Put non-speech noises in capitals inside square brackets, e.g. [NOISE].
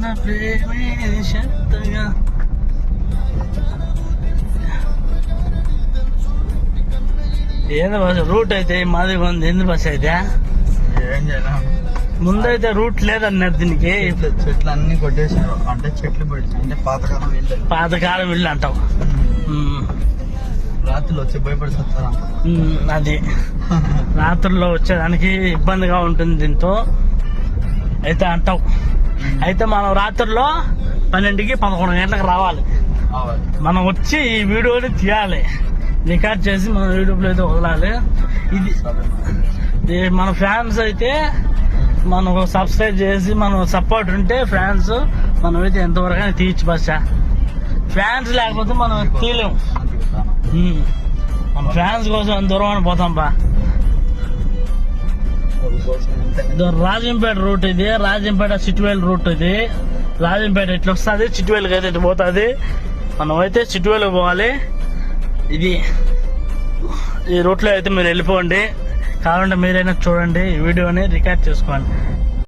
మన ప్రేమే నిశ్శబ్దంగా ఏంది బస్ రూట్ అయితే మాది ఉంది ఎందుకు బస్ అయితే? ఏం చేయలేం ముందైతే రూట్ లేదన్నారు దీనికి. చెట్లు చెట్లు అన్ని కొట్టేసారు అంటే చెట్లు పెట్టి అంటే పాతకాలం వీళ్ళు పాతకాలం ఇల్లు అంటావు. రాత్రులు వచ్చి భయపడి సత్తారా ఉమ్, అది. [LAUGHS] రాత్రుల్లో వచ్చేదానికి ఇబ్బందిగా ఉంటుంది దీంతో. అయితే అంటావు. అయితే మనం రాత్రుల్లో పన్నెండుకి పదకొండు గంటలకు రావాలి. మనం వచ్చి ఈ వీడియోని తీయాలి. రికార్డ్ చేసి మనం యూట్యూబ్లో అయితే వదలాలి. ఇది మన ఫ్యాన్స్ అయితే మనం సబ్స్క్రైబ్ చేసి మనం సపోర్ట్ ఉంటే ఫ్యాన్స్ మనం అయితే ఎంతవరకు అయినా తీయచ్చు బస్ ఫ్యాన్స్ లేకపోతే మనం తీయలేము. మన ఫ్యాన్స్ కోసం ఎంత దూరం అని పోతాం బా. రాజంపేట రూట్ ఇది. రాజంపేట చిట్టువేలు రూట్ ఇది. రాజంపేట ఇట్లా వస్తుంది చిట్టువేలుకి అయితే ఇటు పోతుంది. మనం అయితే చిట్టువేలుకి పోవాలి. ఇది ఈ రూట్లో అయితే మీరు వెళ్ళిపోండి. కావాలంటే మీరైనా చూడండి ఈ వీడియోని రికార్డ్ చేసుకోండి.